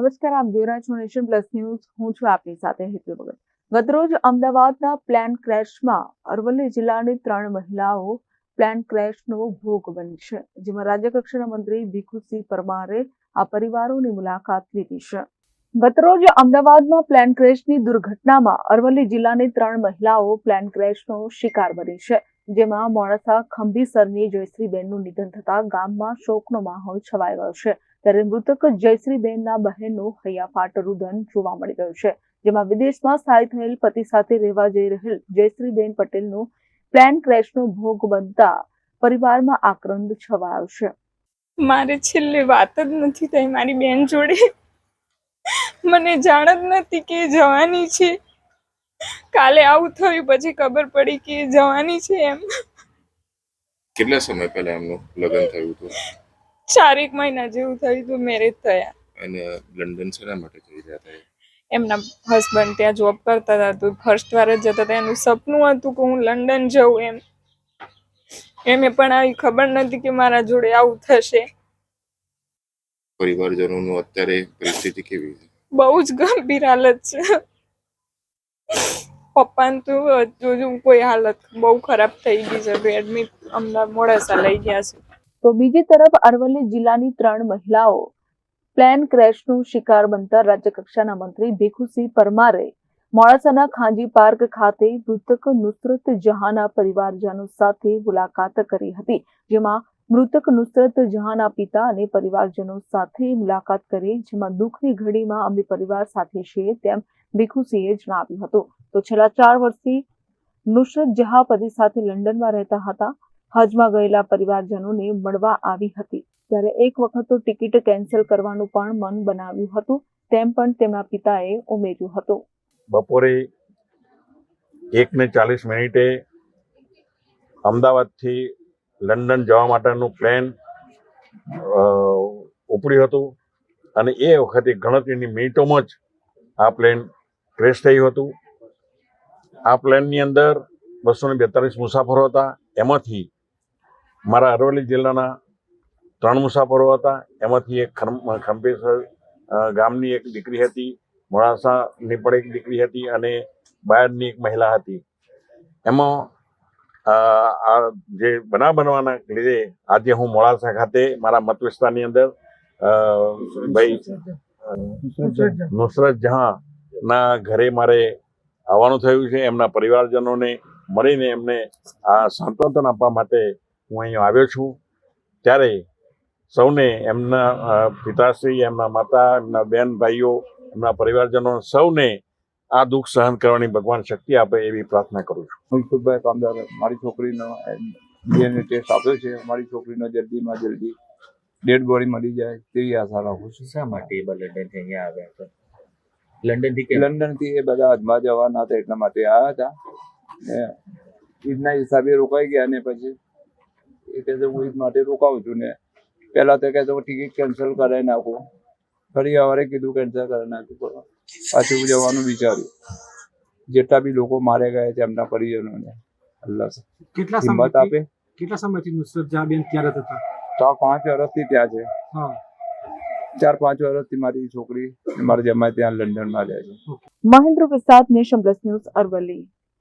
નમસ્કાર, આપ જોઈ રહ્યા છો નેશન પ્લસ ન્યૂઝ. હું છું આપની સાથે હેતુ ભગત. ગતરોજ અમદાવાદના પ્લેન ક્રેશમાં અરવલ્લી જિલ્લાની ત્રણ મહિલાઓ પ્લેન ક્રેશનો ભોગ બની છે, જેમાં રાજ્યકક્ષાના મંત્રી ભીખુસિંહ પરમારે આ પરિવારોની મુલાકાત લીધી છે. ગતરોજ અમદાવાદમાં પ્લેન ક્રેશની દુર્ઘટનામાં અરવલ્લી જિલ્લાની ત્રણ મહિલાઓ પ્લેન ક્રેશનો શિકાર બની છે, જેમાં મોડાસા ખંભીસરની જયશ્રીબેનનું નિધન થતા ગામમાં શોકનો માહોલ છવાઈ ગયો છે. ત્યારે મૃતક જયશ્રીબેનના બહેનનું હૈયાફાટ રુદન જોવા મળી રહ્યું છે જેમાં વિદેશમાં સ્થાયી થયેલ પતિ સાથે રહેવા જઈ રહેલ જયશ્રીબેન પટેલનું પ્લેન ક્રેશનો ભોગ બનતા પરિવારમાં આક્રંદ છવાયો છે. મારે છેલ્લે વાત જ નથી થઈ મારી બેન જોડે. મને જાણ જ નથી કે જવાની છે. કાલે આવું થયું પછી ખબર પડી કે જવાની છે એમ. કેટલા સમય પહેલા એમનું લગ્ન થયું હતું? ચારેક મહિના જેવું થયું હતું મેરેજ થયા. અને લંડન શેના માટે જઈ રહ્યા હતા એમના હસબન્ડ ત્યાં જોબ કરતા હતા તો ફર્સ્ટ વાર જ જતા હતા. એનું સપનું હતું કે હું લંડન જઉં એમ. એમને પણ આવી ખબર નથી કે મારા જોડે આવું થશે. પરિવારજનોનું અત્યારે પરિસ્થિતિ કેવી છે? બહુ જ ગંભીર હાલત છે. પપ્પાને તો જોજો કોઈ હાલત બહુ ખરાબ થઈ ગઈ છે. એડમિટ અમદાવાદ મોડાસા લઈ ગયા છે. તો બીજી તરફ અરવલ્લી જિલ્લાની ત્રણ મહિલાઓ પ્લેન ક્રેશનું શિકાર બનતા રાજ્યકક્ષાના મંત્રી ભીખુસિંહ પરમારે મોડાસાના ખાંજી પાર્ક ખાતે મૃતક નુસરત જહાંના પરિવારજનો સાથે મુલાકાત કરી હતી, જેમાં મૃતક નુસરત જહાંના પિતા અને પરિવારજનો સાથે મુલાકાત કરી, જેમાં દુઃખની ઘડીમાં અમે પરિવાર સાથે છીએ તેમ ભીખુસિંહે જણાવ્યું હતું. તો છેલ્લા ચાર વર્ષથી નુસરત જહાં પતિ સાથે લંડનમાં રહેતા હતા. હજમાં ગયેલા પરિવારજનોને મળવા આવી હતી. ત્યારે એક વખત તો ટિકિટ કેન્સલ કરવાનું પણ મન બનાવ્યું હતું, તેમ પણ તેમના પિતાએ ઉમેર્યું હતું. બપોરે એક ને ચાલીસ મિનિટે અમદાવાદથી લંડન જવા માટેનું પ્લેન ઉપડ્યું હતું અને એ વખતે ગણતરીની મિનિટોમાં જ આ પ્લેન ક્રેશ થયું હતું. આ પ્લેનની અંદર બસો ને બેતાલીસ મુસાફરો હતા. એમાંથી મારા અરવલ્લી જિલ્લાના ત્રણ મુસાફરો હતા. એમાંથી એક ખંભેસર ગામની એક દીકરી હતી, મોડાસાની પણ એક દીકરી હતી અને બાયડની એક મહિલા હતી. એમાં આ જે બનાવ બનવાના લીધે આજે હું મોડાસા ખાતે મારા મત વિસ્તારની અંદર ભાઈ, નુસરત જહાં ના ઘરે મારે આવવાનું થયું છે. એમના પરિવારજનોને મળીને એમને આ સાંત્વન આપવા માટે હું અહીં આવ્યો છું. ત્યારે સૌને એમના પિતાશ્રી એમના માતા એમના બેન ભાઈઓ એમના પરિવારજનો સૌને આ દુઃખ સહન કરવાની ભગવાન શક્તિ આપે એવી પ્રાર્થના કરું છું. મુલકુભાઈ કામદાર મારી છોકરીનો ડીએનએ ટેસ્ટ આપ્યો છે. મારી છોકરીનો જલ્દીમાં જલ્દી ડેડ બોડી મળી જાય તેવી આશા રાખું છું. શા માટે એ લંડન અહીંયા આવ્યા હતા? લંડનથી કેમ? લંડનથી એ બધા અજમા જવાના હતા એટલા માટે આવ્યા હતા. ને ઈદના હિસાબે રોકાઈ ગયા ને પછી એ કહે છે હું ઈદ માટે રોકાઉં છું ને. પહેલા તો કહે છે ટિકિટ કેન્સલ કરાવી નાખો. ફરી સવારે કીધું કેન્સલ કરાવી નાખ્યું પાછું જવાનું વિચાર્યું. જેટલા બી લોકો મારે ગયા છે એમના પરિજનોને અલ્લાહ કેટલા હિંમત આપે. કેટલા સમયથી નુસરત જ્યાં ત્યાં ત્યારે હતા ચાર પાંચ વર્ષથી ત્યાં છે. હા. ચાર પાંચ વર્ષથી મારી છોકરી મારા જમાઈ ત્યાં લંડનમાં રહે છે. Mahendra Prasad Nation Plus news Aravalli.